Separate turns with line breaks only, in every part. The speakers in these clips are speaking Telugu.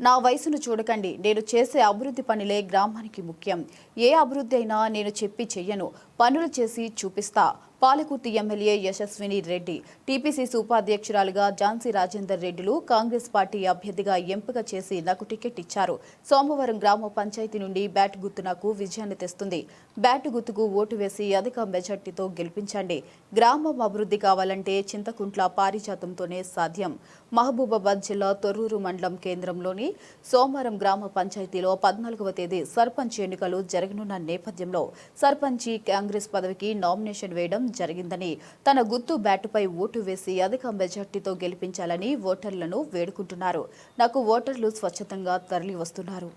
నా వయసును చూడకండి. నేను చేసే అభివృద్ధి పనులే గ్రామానికి ముఖ్యం. ఏ అభివృద్ధి అయినా నేను చెప్పి చెయ్యను. పనులు చేసి చూపిస్తా. పాలకుర్తి ఎమ్మెల్యే యశస్విని రెడ్డి టీపీసీసీ ఉపాధ్యక్షురాలుగా ఝాన్సీ రాజేందర్ రెడ్డిలు కాంగ్రెస్ పార్టీ అభ్యర్థిగా ఎంపిక చేసి నాకు టికెట్ ఇచ్చారు. సోమవారం గ్రామ పంచాయతీ నుండి బ్యాట్ గుర్తు నాకు విజయాన్ని తెస్తుంది. బ్యాట్ గుర్తుకు ఓటు వేసి అధిక మెజార్టీతో గెలిపించండి. గ్రామం అభివృద్ధి కావాలంటే చింతకుంట్ల పారిజాతంతోనే సాధ్యం. మహబూబాబాద్ జిల్లా తొర్రూరు మండలం కేంద్రంలోని సోమవారం గ్రామ పంచాయతీలో పద్నాలుగవ తేదీ సర్పంచ్ ఎన్నికలు జరగనున్న నేపథ్యంలో సర్పంచి కాంగ్రెస్ పదవికి నామినేషన్ వేయడం జరిగిందని. తన గుర్తు బ్యాటుపై ఓటు వేసి అధిక మెజార్టీతో గెలిపించాలని ఓటర్లను వేడుకుంటున్నారు. నాకు ఓటర్లు స్వచ్ఛతంగా తరలి వస్తున్నారు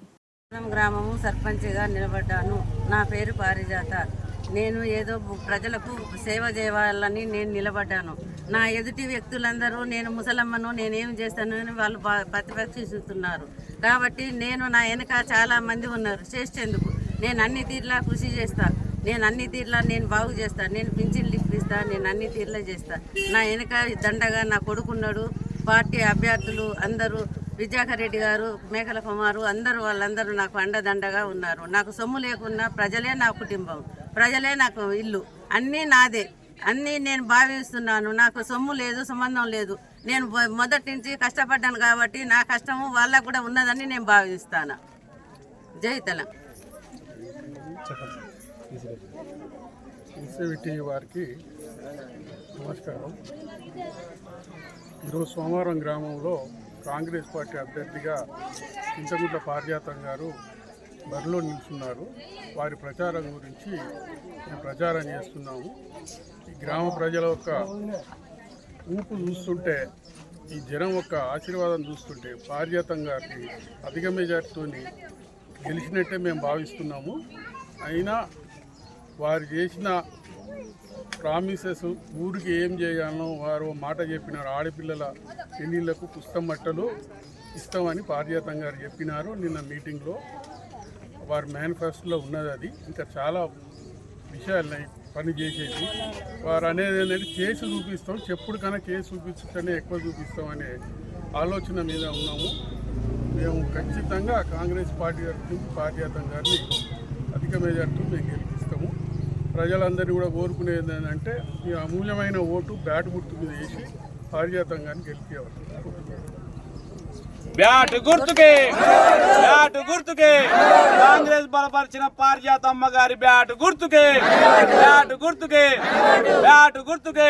గ్రామము సర్పంచ్గా నిలబడ్డాను. నా పేరు పారిజాత. నేను ఏదో ప్రజలకు సేవ చేయాలని నేను నిలబడ్డాను. నా ఎదుటి వ్యక్తులందరూ నేను ముసలమ్మను నేనేం చేస్తాను అని వాళ్ళు ప్రతిపక్షిస్తున్నారు. కాబట్టి నేను నా వెనక చాలా మంది ఉన్నారు. చేసేందుకు నేను అన్ని తీర్లా కృషి చేస్తాను నేను అన్ని తీర్లా నేను బాగు చేస్తాను నేను పింఛన్లు ఇప్పిస్తాను నేను అన్ని తీర్లా చేస్తా. నా వెనక దండగా నా కొడుకున్నాడు పార్టీ అభ్యర్థులు అందరూ విద్యాకర్ రెడ్డి గారు మేకల కుమారు అందరూ వాళ్ళందరూ నాకు అండదండగా ఉన్నారు. నాకు సొమ్ము లేకున్నా ప్రజలే నా కుటుంబం ప్రజలే నాకు ఇల్లు అన్నీ నాదే. అన్నీ నేను భావిస్తున్నాను. నాకు సొమ్ము లేదు సంబంధం లేదు. నేను మొదటి నుంచి కష్టపడ్డాను కాబట్టి నా కష్టము వాళ్ళకు కూడా ఉన్నదని నేను భావిస్తాను. జై తెలంగాణ.
ఈసీవిటీ వారికి నమస్కారం. ఈరోజు సోమవారం గ్రామంలో కాంగ్రెస్ పార్టీ అభ్యర్థిగా చింతగుంట్ల పారిజాతం గారు బరిలో నిల్చున్నారు. వారి ప్రచారం గురించి మేము ప్రచారం చేస్తున్నాము. ఈ గ్రామ ప్రజల యొక్క ఊపు చూస్తుంటే ఈ జనం యొక్క ఆశీర్వాదం చూస్తుంటే పారిజాతం గారిని అధిక మెజార్టీతో గెలిచినట్టే మేము భావిస్తున్నాము. అయినా వారు చేసిన ప్రామిసెస్ ఊరికి ఏం చేయగలను? వారు మాట చెప్పినారు. ఆడపిల్లల పెళ్ళిళ్ళకు పుస్తకం బట్టలు ఇస్తామని పారిజాతం గారు చెప్పినారు. నిన్న మీటింగ్లో వారి మేనిఫెస్టోలో ఉన్నది అది. ఇంకా చాలా విషయాలున్నాయి పని చేసేది. వారు అనేది ఏంటంటే చేసి చూపిస్తాం. చెప్పుడు కన్నా చేసి చూపించుతేనే ఎక్కువ చూపిస్తాం అనే ఆలోచన మీద ఉన్నాము. మేము ఖచ్చితంగా కాంగ్రెస్ పార్టీ తరఫు నుంచి పారిజాతం గారిని అధిక మెజార్టీ మేము ప్రజలందరినీ కూడా కోరుకునేది ఏంటంటే ఈ అమూల్యమైన ఓటు బ్యాట్ గుర్తు మీద వేసి పారిజాతంగాన్ని గెలిపేవారు
బ్యాట్ గుర్తుకే బ్యాట్ గుర్తుకే కాంగ్రెస్ బలపరిచిన పారిజాతమ్మ గారి బ్యాట్ గుర్తుకే బ్యాట్ గుర్తుకే బ్యాట్ గుర్తుకే.